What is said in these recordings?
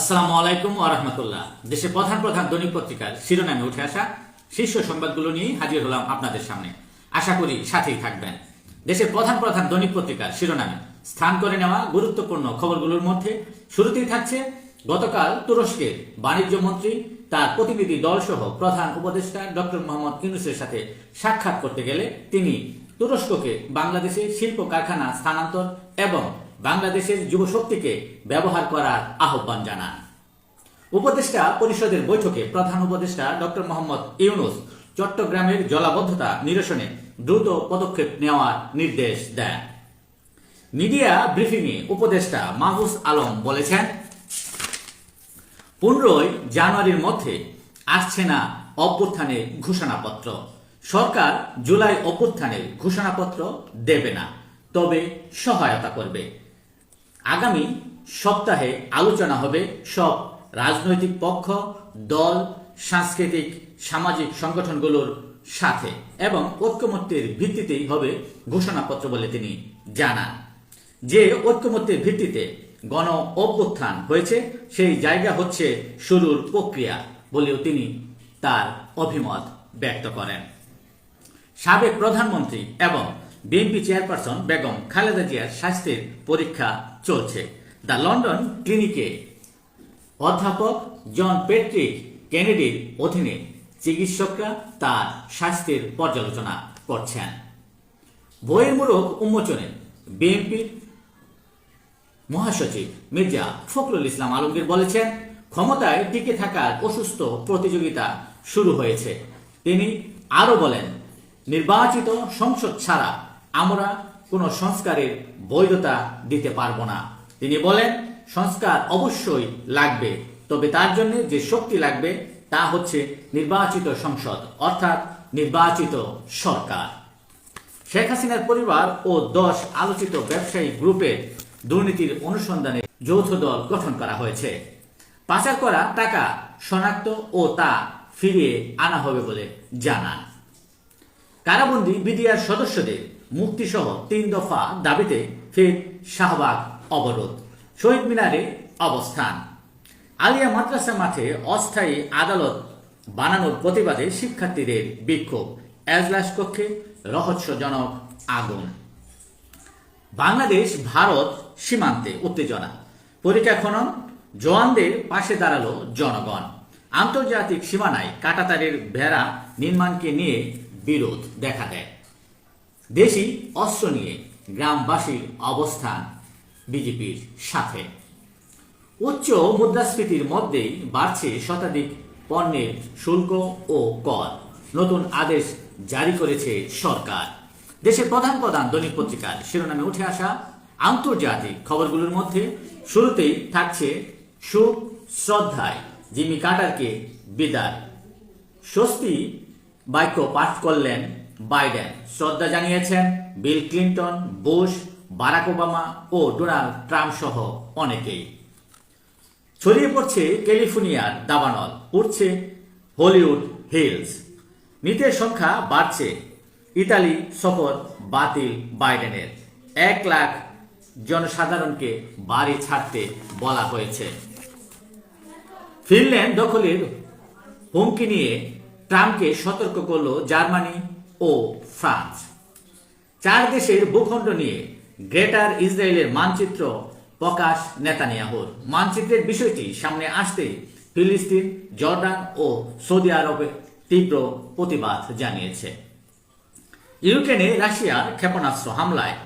আসসালামু আলাইকুম ওয়া রাহমাতুল্লাহ। দেশের প্রধান প্রধান দৈনিক পত্রিকার শিরোনামে উঠে আসা শীর্ষ সংবাদগুলো নিয়ে হাজির হলাম আপনাদের সামনে। আশা করি সাথেই থাকবেন। দেশের প্রধান প্রধান দৈনিক পত্রিকার শিরোনামে স্থান করে নেওয়া গুরুত্বপূর্ণ খবরগুলোর মধ্যে শুরুতেই থাকছে গতকাল তুরস্কের বাণিজ্য মন্ত্রী, তার প্রতিনিধি দল সহ প্রধান উপদেষ্টা ডক্টর মোহাম্মদ ইউনুসের সাথে সাক্ষাৎ করতে গেলে তিনি তুরস্ককে বাংলাদেশে শিল্প কারখানা স্থানান্তর এবং বাংলাদেশের যুবশক্তিকে ব্যবহার করার আহ্বান জানান। উপদেষ্টা পরিষদের বৈঠকে প্রধান উপদেষ্টা ডক্টর মোহাম্মদ ইউনুস চট্টগ্রামের জলাবদ্ধতা নিরসনে দ্রুত পদক্ষেপ নেওয়ার নির্দেশ দেন। মিডিয়া ব্রিফিংয়ে উপদেষ্টা মাহফুজ আলম বলেছেন, পনেরোই জানুয়ারির মধ্যে আসছে না অভ্যুত্থানের ঘোষণাপত্র। সরকার জুলাই অভ্যুত্থানের ঘোষণাপত্র দেবে না, তবে সহায়তা করবে। আগামী সপ্তাহে আলোচনা হবে সব রাজনৈতিক পক্ষ, দল, সাংস্কৃতিক, সামাজিক সংগঠনগুলোর সাথে এবং ঐক্যমত্যের ভিত্তিতেই হবে ঘোষণাপত্র বলে তিনি জানান। যে ঐক্যমত্যের ভিত্তিতে গণ অভ্যুত্থান হয়েছে, সেই জায়গা হচ্ছে শুরুর প্রক্রিয়া বলেও তিনি তার অভিমত ব্যক্ত করেন। সাবেক প্রধানমন্ত্রী এবং বিএনপি চেয়ারপারসন বেগম খালেদা জিয়ার স্বাস্থ্যের পরীক্ষা চলছে। দ্য লন্ডন ক্লিনিকে অধ্যাপক জন পেট্রিক কেনেডির অধীনে চিকিৎসকরা তার স্বাস্থ্যের পর্যালোচনা করছেন। বইয়ের মোড়ক উন্মোচনে বিএনপির মহাসচিব মির্জা ফখরুল ইসলাম আলমগীর বলেছেন, ক্ষমতায় টিকে থাকার অসুস্থ প্রতিযোগিতা শুরু হয়েছে। তিনি আরও বলেন, নির্বাচিত সংসদ ছাড়া আমরা কোনো সংস্কারের বৈধতা দিতে পারব না। তিনি বলেন, সংস্কার অবশ্যই লাগবে, তবে তার জন্য যে শক্তি লাগবে তা হচ্ছে নির্বাচিত সংসদ, অর্থাৎ নির্বাচিত সরকার। শেখ হাসিনার পরিবার ও দশ আলোচিত ব্যবসায়ী গ্রুপের দুর্নীতির অনুসন্ধানে যৌথ দল গঠন করা হয়েছে। পাচার করা টাকা শনাক্ত ও তা ফিরিয়ে আনা হবে বলে জানান। কারাবন্দী বিডিআর সদস্যদের মুক্তিসহ তিন দফা দাবিতে ফের শাহবাগ অবরোধ। শহীদ মিনারে অবস্থান। আলিয়া মাদ্রাসা মাঠে অস্থায়ী আদালত বানানোর প্রতিবাদে শিক্ষার্থীদের বিক্ষোভ। এজলাস কক্ষে রহস্যজনক আগুন। বাংলাদেশ, ভারত সীমান্তে উত্তেজনা। পরীক্ষা খনন, জওয়ানদের পাশে দাঁড়াল জনগণ। আন্তর্জাতিক সীমানায় কাটাতারের ভেড়া নির্মাণকে নিয়ে বিরোধ দেখা দেয়। দেশি অস্ত্র নিয়ে গ্রামবাসীর অবস্থান বিজেপির সাথে। উচ্চ মুদ্রাস্ফীতির মধ্যেই বাড়ছে শতাধিক পণ্যের শুল্ক ও কর। নতুন আদেশ জারি করেছে সরকার। দেশের প্রধান প্রধান দৈনিক পত্রিকার শিরোনামে উঠে আসা আন্তর্জাতিক খবরগুলোর মধ্যে শুরুতেই থাকছে সুখ শ্রদ্ধায় জিমি কাটারকে বিদায়। স্বস্তি বাক্য পাঠ করলেন বাইডেন শ্রদ্ধা জানিয়েছেন Bill Clinton, Bush, Barack Obama ও ডোনাল্ড ট্রাম্প সহ অনেকেই। ছড়িয়ে পড়ছে ক্যালিফোর্নিয়ার দাবানল উঠছে হলিউড হিলস। মৃতের সংখ্যা বাড়ছে। ইতালি সফর বাতিল বাইডেনের। এক লাখ জনসাধারণকে বাড়ি ছাড়তে বলা হয়েছে। ফিনল্যান্ড দখলের হুমকি নিয়ে ট্রাম্পকে সতর্ক করল জার্মানি। ও ফ্রান্স। চার দেশের ভূখণ্ড নিয়ে গ্রেটার ইসরায়েলের মানচিত্র প্রকাশ নেতানিয়াহুর। মানচিত্রের বিষয়টি সামনে আসতে ফিলিস্তিন, জর্ডান ও সৌদি আরবে তীব্র প্রতিবাদ জানিয়েছে। ইউক্রেনে রাশিয়ার ক্ষেপণাস্ত্র হামলায়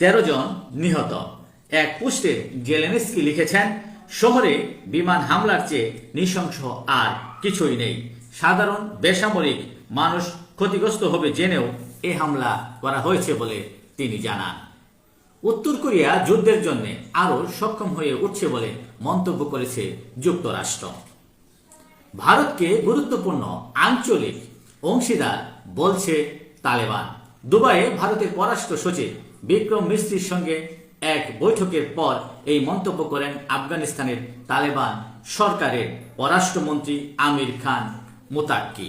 তেরো জন নিহত। এক পোস্টে জেলেনস্কি লিখেছেন, শহরে বিমান হামলার চেয়ে নৃশংস আর কিছুই নেই। সাধারণ বেসামরিক মানুষ ক্ষতিগ্রস্ত হবে জেনেও এ হামলা করা হয়েছে বলে তিনি জানান। উত্তর কোরিয়া যুদ্ধের জন্য আরও সক্ষম হয়ে উঠছে বলে মন্তব্য করেছে যুক্তরাষ্ট্র। ভারতকে গুরুত্বপূর্ণ আঞ্চলিক অংশীদার বলছে তালেবান। দুবাইয়ে ভারতের পররাষ্ট্র সচিব বিক্রম মিস্ত্রির সঙ্গে এক বৈঠকের পর এই মন্তব্য করেন আফগানিস্তানের তালেবান সরকারের পররাষ্ট্রমন্ত্রী আমির খান মুতাক্কি।